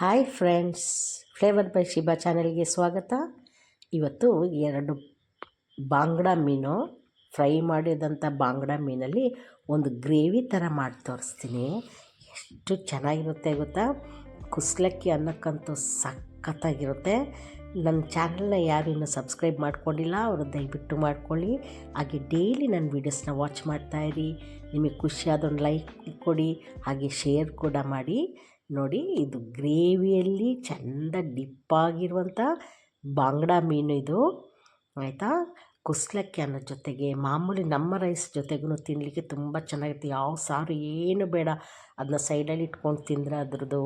Hi friends, flavour by Shiba ಚಾನೆಲ್ಗೆ ಸ್ವಾಗತ. ಇವತ್ತು ಎರಡು ಬಾಂಗ್ಡಾ ಮೀನು, ಫ್ರೈ ಮಾಡಿದಂಥ ಬಾಂಗ್ಡಾ ಮೀನಲ್ಲಿ ಒಂದು ಗ್ರೇವಿ ಥರ ಮಾಡಿ ತೋರಿಸ್ತೀನಿ. ಎಷ್ಟು ಚೆನ್ನಾಗಿರುತ್ತೆ ಗೊತ್ತಾ? ಕುಸ್ಲಕ್ಕಿ ಅನ್ನಕ್ಕಂತೂ ಸಖತ್ತಾಗಿರುತ್ತೆ. ನನ್ನ ಚಾನಲ್ನ ಯಾರು ಇನ್ನೂ ಸಬ್ಸ್ಕ್ರೈಬ್ ಮಾಡ್ಕೊಂಡಿಲ್ಲ ಅವರು ದಯವಿಟ್ಟು ಮಾಡ್ಕೊಳ್ಳಿ. ಹಾಗೆ ಡೈಲಿ ನನ್ನ ವೀಡಿಯೋಸ್ನ ವಾಚ್ ಮಾಡ್ತಾಯಿರಿ ನಿಮಗೆ ಖುಷಿಯಾದೊಂದು ಲೈಕ್ ಕೊಡಿ, ಹಾಗೆ ಶೇರ್ ಕೂಡ ಮಾಡಿ. ನೋಡಿ, ಇದು ಗ್ರೇವಿಯಲ್ಲಿ ಚೆಂದ ಡಿಪ್ಪಾಗಿರುವಂಥ ಬಾಂಗ್ಡಾ ಮೀನು ಇದು. ಆಯಿತಾ? ಕುಸ್ಲಕ್ಕಿ ಅನ್ನೋ ಜೊತೆಗೆ ಮಾಮೂಲಿ ನಮ್ಮ ರೈಸ್ ಜೊತೆಗೂ ತಿನ್ನಲಿಕ್ಕೆ ತುಂಬ ಚೆನ್ನಾಗಿರುತ್ತೆ. ಯಾವ ಸಾರು ಏನು ಬೇಡ ಅದನ್ನ ಸೈಡಲ್ಲಿ ಇಟ್ಕೊಂಡು ತಿಂದರೆ ಅದ್ರದ್ದು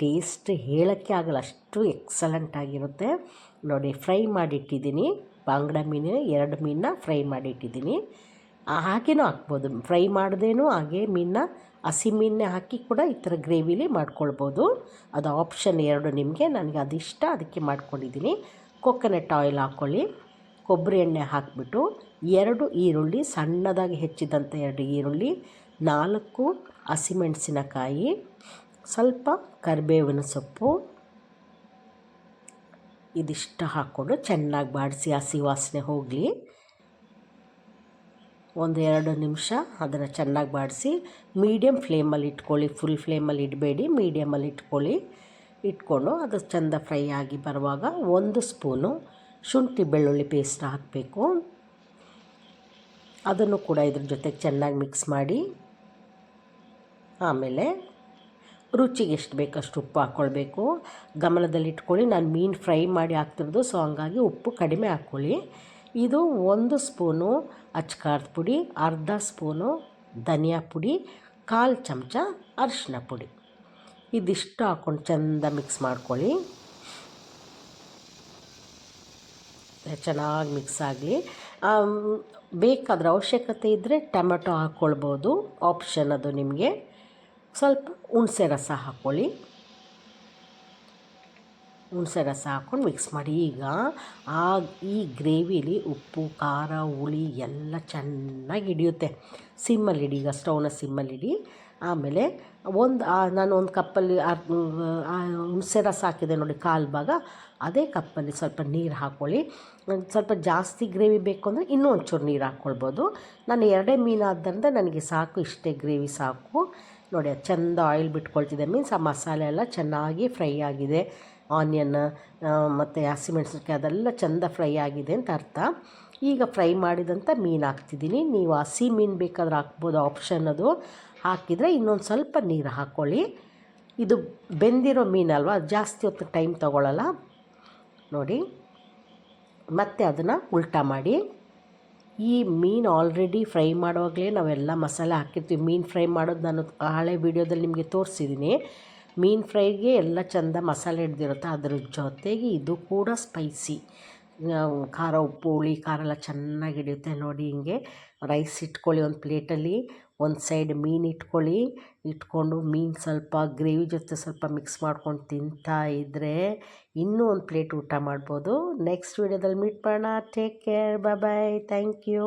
ಟೇಸ್ಟ್ ಹೇಳೋಕ್ಕೆ ಆಗಲ್ಲ, ಅಷ್ಟು ಎಕ್ಸಲೆಂಟ್ ಆಗಿರುತ್ತೆ. ನೋಡಿ, ಫ್ರೈ ಮಾಡಿಟ್ಟಿದ್ದೀನಿ. ಬಾಂಗ್ಡ ಮೀನು ಎರಡು ಮೀನನ್ನ ಫ್ರೈ ಮಾಡಿಟ್ಟಿದ್ದೀನಿ. ಹಾಗೇನೂ ಹಾಕ್ಬೋದು. ಫ್ರೈ ಮಾಡ್ದೇನೂ ಹಾಗೆ ಮೀನನ್ನ, ಹಸಿ ಮೀನೇ ಹಾಕಿ ಕೂಡ ಈ ಥರ ಗ್ರೇವಿಲಿ ಮಾಡ್ಕೊಳ್ಬೋದು. ಅದು ಆಪ್ಷನ್ ಎರಡು ನಿಮಗೆ, ನನಗೆ ಅದಿಷ್ಟ ಅದಕ್ಕೆ ಮಾಡ್ಕೊಂಡಿದ್ದೀನಿ. ಕೊಕೊನಟ್ ಆಯಿಲ್ ಹಾಕ್ಕೊಳ್ಳಿ. ಕೊಬ್ಬರಿ ಎಣ್ಣೆ ಹಾಕಿಬಿಟ್ಟು ಎರಡು ಈರುಳ್ಳಿ, ಸಣ್ಣದಾಗಿ ಹೆಚ್ಚಿದಂಥ ಎರಡು ಈರುಳ್ಳಿ, ನಾಲ್ಕು ಹಸಿಮೆಣಸಿನಕಾಯಿ, ಸ್ವಲ್ಪ ಕರಿಬೇವಿನ ಸೊಪ್ಪು, ಇದಿಷ್ಟು ಹಾಕ್ಕೊಂಡು ಚೆನ್ನಾಗಿ ಬಾಡಿಸಿ ಹಸಿ ವಾಸನೆ ಹೋಗಲಿ. ಒಂದು ಎರಡು ನಿಮಿಷ ಅದನ್ನು ಚೆನ್ನಾಗಿ ಬಾಡಿಸಿ ಮೀಡಿಯಮ್ ಫ್ಲೇಮಲ್ಲಿ ಇಟ್ಕೊಳ್ಳಿ, ಫುಲ್ ಫ್ಲೇಮಲ್ಲಿ ಇಡಬೇಡಿ, ಮೀಡಿಯಮಲ್ಲಿ ಇಟ್ಕೊಳ್ಳಿ. ಇಟ್ಕೊಂಡು ಅದು ಚೆಂದ ಫ್ರೈ ಆಗಿ ಬರುವಾಗ ಒಂದು ಸ್ಪೂನು ಶುಂಠಿ ಬೆಳ್ಳುಳ್ಳಿ ಪೇಸ್ಟ್ ಹಾಕಬೇಕು. ಅದನ್ನು ಕೂಡ ಇದ್ರ ಜೊತೆಗೆ ಚೆನ್ನಾಗಿ ಮಿಕ್ಸ್ ಮಾಡಿ. ಆಮೇಲೆ ರುಚಿಗೆ ಎಷ್ಟು ಬೇಕಷ್ಟು ಉಪ್ಪು ಹಾಕ್ಕೊಳ್ಬೇಕು ಗಮನದಲ್ಲಿಟ್ಕೊಳ್ಳಿ ನಾನು ಮೀನು ಫ್ರೈ ಮಾಡಿ ಹಾಕ್ತಿರೋದು ಸೊ ಹಂಗಾಗಿ ಉಪ್ಪು ಕಡಿಮೆ ಹಾಕ್ಕೊಳ್ಳಿ. ಇದು ಒಂದು ಸ್ಪೂನು ಅಚ್ಕಾರದ ಪುಡಿ, ಅರ್ಧ ಸ್ಪೂನು ಧನಿಯಾ ಪುಡಿ, ಕಾಲು ಚಮಚ ಅರಿಶಿನ ಪುಡಿ. ಇದಿಷ್ಟು ಹಾಕ್ಕೊಂಡು ಚೆಂದ ಮಿಕ್ಸ್ ಮಾಡ್ಕೊಳ್ಳಿ. ಚೆನ್ನಾಗಿ ಮಿಕ್ಸ್ ಆಗಲಿ. ಬೇಕಾದ್ರೆ ಅವಶ್ಯಕತೆ ಇದ್ದರೆ ಟೊಮೆಟೊ ಹಾಕ್ಕೊಳ್ಬೋದು ಆಪ್ಷನ್ ಅದು ನಿಮಗೆ. ಸ್ವಲ್ಪ ಹುಣಸೆ ರಸ ಹಾಕ್ಕೊಳ್ಳಿ ಹುಣಸೆ ರಸ ಹಾಕ್ಕೊಂಡು ಮಿಕ್ಸ್ ಮಾಡಿ. ಈಗ ಆ ಈ ಗ್ರೇವಿಲಿ ಉಪ್ಪು, ಖಾರ, ಹುಳಿ ಎಲ್ಲ ಚೆನ್ನಾಗಿ ಹಿಡಿಯುತ್ತೆ. ಸಿಮ್ಮಲ್ಲಿ ಇಡಿ ಈಗ ಸ್ಟೌನ ಸಿಮ್ಮಲ್ಲಿ ಇಡಿ ಆಮೇಲೆ ಒಂದು ನಾನು ಒಂದು ಕಪ್ಪಲ್ಲಿ ಹುಣಸೆ ರಸ ಹಾಕಿದೆ ನೋಡಿ ಕಾಲು ಭಾಗ. ಅದೇ ಕಪ್ಪಲ್ಲಿ ಸ್ವಲ್ಪ ನೀರು ಹಾಕ್ಕೊಳ್ಳಿ ಸ್ವಲ್ಪ ಜಾಸ್ತಿ ಗ್ರೇವಿ ಬೇಕು ಅಂದರೆ ಇನ್ನೂ ಒಂಚೂರು ನೀರು ಹಾಕ್ಕೊಳ್ಬೋದು ನಾನು ಎರಡೇ ಮೀನು ಆದ್ದರಿಂದ ನನಗೆ ಸಾಕು, ಇಷ್ಟೇ ಗ್ರೇವಿ ಸಾಕು. ನೋಡಿ, ಅದು ಚೆಂದ ಆಯಿಲ್ ಬಿಟ್ಕೊಳ್ತಿದೆ. ಮೀನ್ಸ್ ಆ ಮಸಾಲೆ ಎಲ್ಲ ಚೆನ್ನಾಗಿ ಫ್ರೈ ಆಗಿದೆ. ಆನಿಯನ್ ಮತ್ತು ಹಸಿಮೆಣ್ಸಿನ್ಕಾಯಿ ಅದೆಲ್ಲ ಚೆಂದ ಫ್ರೈ ಆಗಿದೆ ಅಂತ ಅರ್ಥ. ಈಗ ಫ್ರೈ ಮಾಡಿದಂಥ ಮೀನು ಹಾಕ್ತಿದ್ದೀನಿ. ನೀವು ಹಸಿ ಮೀನು ಬೇಕಾದ್ರೆ ಹಾಕ್ಬೋದು ಆಪ್ಷನ್ ಅದು. ಹಾಕಿದರೆ ಇನ್ನೊಂದು ಸ್ವಲ್ಪ ನೀರು ಹಾಕ್ಕೊಳ್ಳಿ ಇದು ಬೆಂದಿರೋ ಮೀನಲ್ವ ಜಾಸ್ತಿ ಹೊತ್ತು ಟೈಮ್ ತೊಗೊಳ್ಳಲ್ಲ ನೋಡಿ, ಮತ್ತೆ ಅದನ್ನು ಉಲ್ಟಾ ಮಾಡಿ. ಈ ಮೀನು ಆಲ್ರೆಡಿ ಫ್ರೈ ಮಾಡುವಾಗಲೇ ನಾವೆಲ್ಲ ಮಸಾಲೆ ಹಾಕಿರ್ತೀವಿ. ಮೀನು ಫ್ರೈ ಮಾಡೋದು ನಾನು ಹಳೆ ವೀಡಿಯೋದಲ್ಲಿ ನಿಮಗೆ ತೋರಿಸಿದ್ದೀನಿ ಮೀನು ಫ್ರೈಗೆ ಎಲ್ಲ ಚೆಂದ ಮಸಾಲೆ ಹಿಡ್ದಿರುತ್ತೆ. ಅದ್ರ ಜೊತೆಗೆ ಇದು ಕೂಡ ಸ್ಪೈಸಿ. ಖಾರ ಉಪ್ಪು, ಹುಳಿ, ಖಾರ ಎಲ್ಲ ಚೆನ್ನಾಗಿ ಹಿಡಿಯುತ್ತೆ. ನೋಡಿ, ಹಿಂಗೆ ರೈಸ್ ಇಟ್ಕೊಳ್ಳಿ ಒಂದು ಪ್ಲೇಟಲ್ಲಿ ಒಂದು ಸೈಡ್ ಮೀನು ಇಟ್ಕೊಳ್ಳಿ. ಇಟ್ಕೊಂಡು ಮೀನು ಸ್ವಲ್ಪ ಗ್ರೇವಿ ಜೊತೆ ಸ್ವಲ್ಪ ಮಿಕ್ಸ್ ಮಾಡ್ಕೊಂಡು ತಿಂತಾ ಇದ್ದರೆ ಇನ್ನೂ ಒಂದು ಪ್ಲೇಟ್ ಊಟ ಮಾಡ್ಬೋದು. ನೆಕ್ಸ್ಟ್ ವೀಡಿಯೋದಲ್ಲಿ ಮೀಟ್ ಮಾಡೋಣ. Take care bye thank you